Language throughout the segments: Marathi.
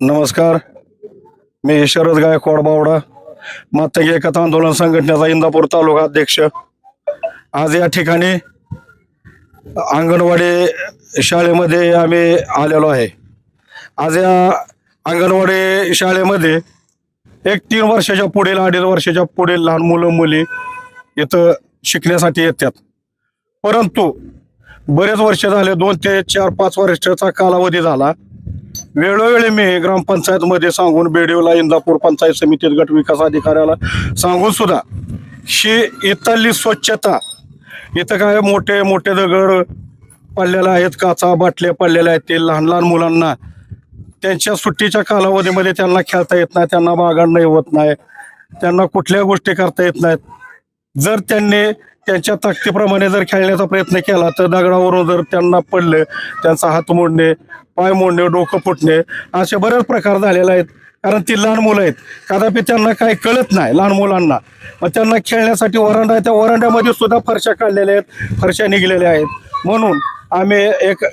नमस्कार. मी शरद गायकवाड बावडा. मातंगी एकता आंदोलन संघटनेचा इंदापूर तालुका अध्यक्ष. आज या ठिकाणी अंगणवाडी शाळेमध्ये आम्ही आलेलो आहे. आज या अंगणवाडी शाळेमध्ये एक तीन वर्षाच्या पुढील अडीच वर्षाच्या पुढील लहान मुलं मुली इथं शिकण्यासाठी येतात. परंतु बरेच वर्ष झाले दोन ते चार पाच वर्षाचा कालावधी झाला. वेळोवेळी मी ग्रामपंचायतमध्ये सांगून बेडीवला इंदापूर पंचायत समितीत गट विकास अधिकाऱ्याला सांगून सुद्धा ही इथली स्वच्छता इथं काय मोठे मोठे दगड पडलेले आहेत काचा बाटल्या पडलेल्या आहेत ते लहान लहान मुलांना त्यांच्या सुट्टीच्या कालावधीमध्ये त्यांना खेळता येत नाही त्यांना बागांना होत नाही त्यांना कुठल्या गोष्टी करता येत नाहीत. जर त्यांनी त्यांच्या ताकदीप्रमाणे जर खेळण्याचा प्रयत्न केला तर दगडावरून जर त्यांना पडले त्यांचा हात मोडणे पाय मोडणे डोकं फुटणे असे बरेच प्रकार झालेले आहेत. कारण ती लहान मुलं आहेत. कदापि त्यांना काही कळत नाही लहान मुलांना. मग त्यांना खेळण्यासाठी वरांडा आहे त्या वरांड्यामध्ये सुद्धा फरशा काढलेल्या आहेत फरशा निघलेल्या आहेत. म्हणून आम्ही एक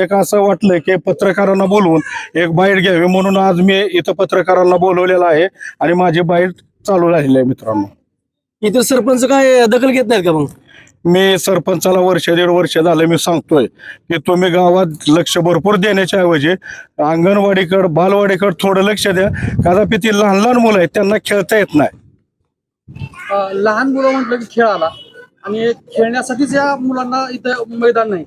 एक असं वाटलं की पत्रकारांना बोलवून एक बाईट घ्यावी. म्हणून आज मी इथं पत्रकारांना बोलवलेलं आहे आणि माझी बाईट चालू राहिली आहे मित्रांनो. इतर सरपंच काय दखल घेत नाहीत का मग? मी सरपंचाला वर्ष दीड वर्ष झालं मी सांगतोय की तुम्ही गावात लक्ष भरपूर देण्याच्या ऐवजी अंगणवाडीकडं बालवाडीकडं थोडं लक्ष द्या. कदापि ती लहान लहान मुलं आहेत त्यांना खेळता येत नाही. अ, लहान मुलं म्हटलं की खेळ आला आणि खेळण्यासाठीच या मुलांना इथं मैदान नाही.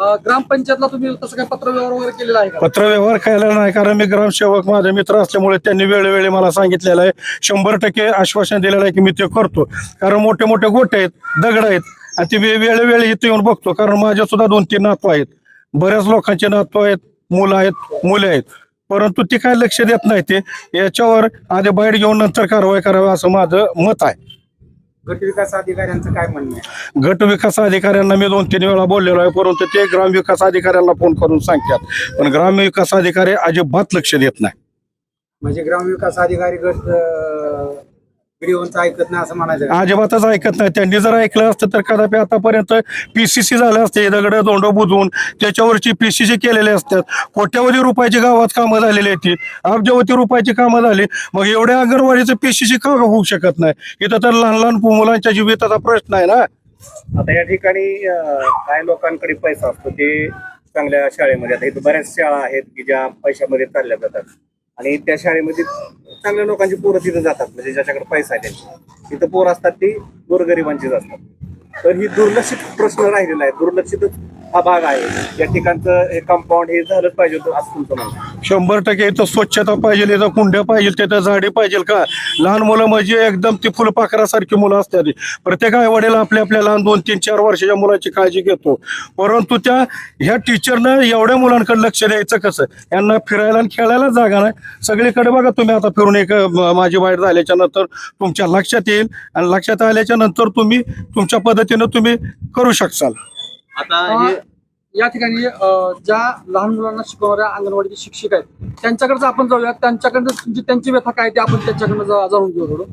ग्रामपंचायतला तुम्ही तसं काही पत्र व्यवहार वगैरे केलेला आहे का? पत्रव्यवहार केलेला नाही कारण मी ग्रामसेवक माझे मित्र असल्यामुळे त्यांनी वेळोवेळी मला सांगितलेलं आहे शंभर टक्के आश्वासन दिलेलं आहे की मी ते करतो. कारण मोठे मोठे गोटे आहेत दगड आहेत आणि ते वेळोवेळी इथे येऊन बघतो. कारण माझ्या सुद्धा दोन तीन नातू आहेत. बऱ्याच लोकांचे नातू आहेत मुलं आहेत मुले आहेत. परंतु ती काय लक्ष देत नाही ते. याच्यावर आधी बाईट घेऊन नंतर कारवाई करावी असं माझं मत आहे. गट विकास अधिकाऱ्यांचं काय म्हणणं आहे? गट विकास अधिकाऱ्यांना मी दोन तीन वेळा बोललेलो आहे परंतु ते ग्राम विकास अधिकाऱ्यांना फोन करून सांगतात. पण ग्राम विकास अधिकारी अजिबात लक्ष देत नाही. म्हणजे ग्रामविकास अधिकारी गट व्हिडिओचं ऐकत नाही असं म्हणायचं? अजिबातच ऐकत नाही. त्यांनी जर ऐकलं असतं तर कदापि आतापर्यंत पीसीसी झाले असते दगड दोंड बुजवून त्याच्यावरची पीसीसी केलेले असतात कोट्यावधी रुपयाची गावात कामं झालेली आहेत ती. अब्जावधी रुपयाची कामं झाली. मग एवढ्या अंगणवाडीचं पीसीसी का होऊ शकत नाही? इथं तर लहान लहान मुलांच्या जीविताचा प्रश्न आहे ना? आता या ठिकाणी अं, काही लोकांकडे पैसा असतो. ते चांगल्या शाळेमध्ये आता इथं बऱ्याच शाळा आहेत की ज्या पैशामध्ये चालल्या जातात. आणि त्या शाळेमध्ये चांगल्या लोकांची पोरं तिथं जातात म्हणजे ज्याच्याकडे पैसा आहे त्यांची. तिथं पोरं असतात ती गोरगरिबांचीच असतात. तर ही दुर्लक्षित प्रश्न राहिलेला आहे. दुर्लक्षितच हा भाग आहे. या ठिकाणचं हे कंपाऊंड हे झालंच पाहिजे होतं असं तुमचं म्हणणं शंभर टक्के इथं स्वच्छता पाहिजे इथं कुंड्या पाहिजे तिथं झाडे पाहिजे का? लहान मुलं म्हणजे एकदम ती फुलपाखरासारखी मुलं असतात. प्रत्येक आई वडील आपल्या आपल्या लहान दोन तीन चार वर्षाच्या मुलाची काळजी घेतो. परंतु त्या ह्या टीचरनं एवढ्या मुलांकडे लक्ष द्यायचं कसं? यांना फिरायला आणि खेळायला जागा नाही. सगळीकडे बघा तुम्ही आता फिरून एक माझी बाहेर झाल्याच्यानंतर तुमच्या लक्षात येईल आणि लक्षात आल्याच्यानंतर तुम्ही तुमच्या पद्धतीनं तुम्ही करू शकसाल. आता या ठिकाणी ज्या लहान मुलांना शिकवणाऱ्या अंगणवाडीचे शिक्षक आहेत त्यांच्याकडेच आपण जाऊया त्यांच्याकडनं त्यांची व्यथा काय ते आपण त्यांच्याकडनं जाणून घेऊ थोडं.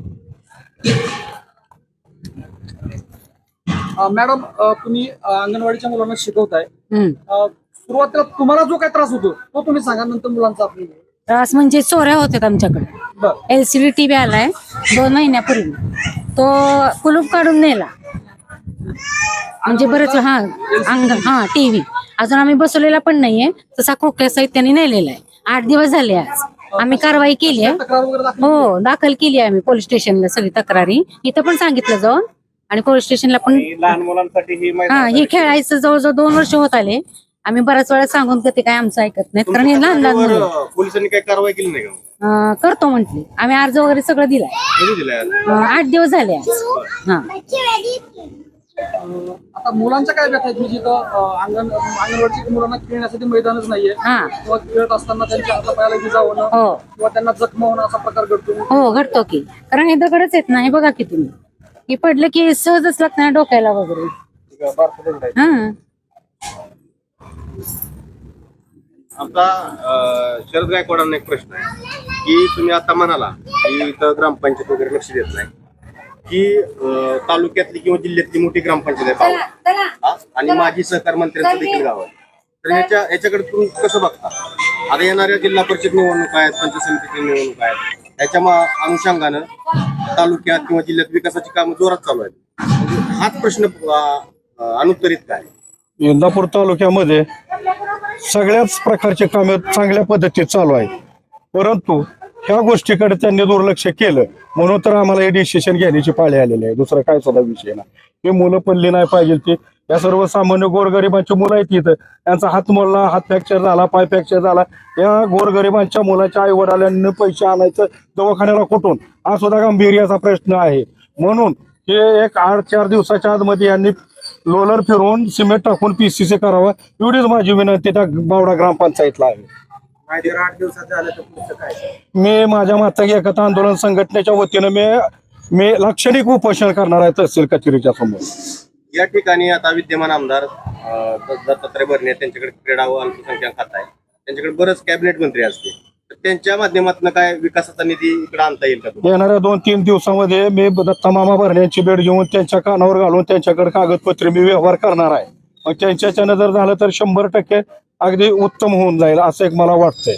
मॅडम तुम्ही अंगणवाडीच्या मुलांना शिकवताय. सुरुवातीला तुम्हाला जो काय त्रास होतो तो तुम्ही सांगा नंतर मुलांचा आपण. त्रास म्हणजे चोऱ्या होत्यात आमच्याकडे. बरं. L C D T V आलाय दोन महिन्यापूर्वी. तो कुलूप काढून नेला. म्हणजे बरेच हा अंग हा टीव्ही अजून आम्ही बसवलेला पण नाहीये. तसा खोक्या सहित त्यांनी नेलेला आहे. आठ दिवस झाले आज. आम्ही कारवाई केली आहे. हो दाखल केली आहे आम्ही पोलीस स्टेशनला सगळी तक्रारी. इथं पण सांगितलं जाऊन. आणि पोलीस स्टेशनला पण लहान मुलांसाठी ही हा हे खेळायचं जवळजवळ दोन वर्ष होत आले. आम्ही बऱ्याच वेळा सांगून का ते काय आमचं ऐकत नाहीत. कारण हे लहान लहान मुलं. आहेत. पोलिसांनी काही कारवाई केली नाही का? अं, करतो म्हंटली. आम्ही अर्ज वगैरे सगळं दिलाय. कधी दिलाय आज? अं, आठ दिवस झाले आज. हा. आता मुलांच्या काय व्यथा आहेत? म्हणजे इथं अंगण अंगणवाडीच्या मुलांना खेळण्यासाठी मैदानच नाहीये. हा. किंवा खेळत असताना त्यांच्या हाता पायाला इजा होणं हो. किंवा त्यांना जखम होणं असा प्रकार घडतो. हो घडतो की. कारण हे दगडच येत नाही बघा की तुम्ही. हे पडलं की सहजच लागत नाही डोक्याला वगैरे. हा. आता अं, शरद गायकवाडांना एक प्रश्न आहे. की तुम्ही आता म्हणाला की इथं ग्रामपंचायत वगैरे लक्ष देत नाही. की तालुक्यातली किंवा जिल्ह्यातली मोठी ग्रामपंचायत आहे. हा? आणि माजी सहकार मंत्र्यांचं देखील गाव आहे. तर याच्या याच्याकडे तुम्ही कसं बघता? आता येणाऱ्या जिल्हा परिषद निवडणूक आहेत पंचायत समितीची निवडणूक आहेत. त्याच्या मा- अनुषंगानं तालुक्यात किंवा जिल्ह्यात विकासाची कामं जोरात चालू आहेत. म्हणजे हाच प्रश्न अनुत्तरित काय? इंदापूर तालुक्यामध्ये सगळ्याच प्रकारचे कामे चांगल्या पद्धतीत चालू आहेत. परंतु ह्या गोष्टीकडे त्यांनी दुर्लक्ष केलं. म्हणून तर आम्हाला हे डिसिशन घेण्याची पाळी आलेली आहे. दुसरं काय सुद्धा विषय नाही. ही मुलं पडली नाही पाहिजे ती. या सर्वसामान्य गोरगरिबांची मुलं आहेत इथं. त्यांचा हात मोडला हात फ्रॅक्चर झाला पाय फ्रॅक्चर झाला. या गोरगरिबांच्या मुलाच्या आई वडिलांनी पैसे आणायचं दवाखान्याला कुठून? हा सुद्धा गांभीर्याचा प्रश्न आहे. म्हणून हे एक आठ चार दिवसाच्या आतमध्ये यांनी लोलर फिरवून सिमेंट टाकून पीसीसी करावं. एवढीच माझी विनंती त्या बावडा ग्रामपंचायतला आहे. माहिती आठ दिवसात झालं तर पुढचं काय? मी माझ्या माता एकता आंदोलन संघटनेच्या वतीनं मी मी लाक्षणिक उपोषण करणार आहे तहसील कचेरीच्या समोर. या ठिकाणी आता विद्यमान आमदार अं, दत्तात्रय भरणे त्यांच्याकडे क्रीडा व अल्पसंख्याक खाता आहे त्यांच्याकडे बरेच कॅबिनेट मंत्री असते तर त्यांच्या माध्यमातून काय विकासाचा निधी इकडे आणता येईल का तुम्हाला? येणाऱ्या दोन तीन दिवसामध्ये मी दत्ता मामा भरण्यांची भेट घेऊन त्यांच्या कानावर घालून त्यांच्याकडे कागदपत्रे मी व्यवहार करणार आहे. मग त्यांच्याच्यानं जर झालं तर शंभर टक्के अगदी उत्तम होऊन जाईल असं एक मला वाटतंय.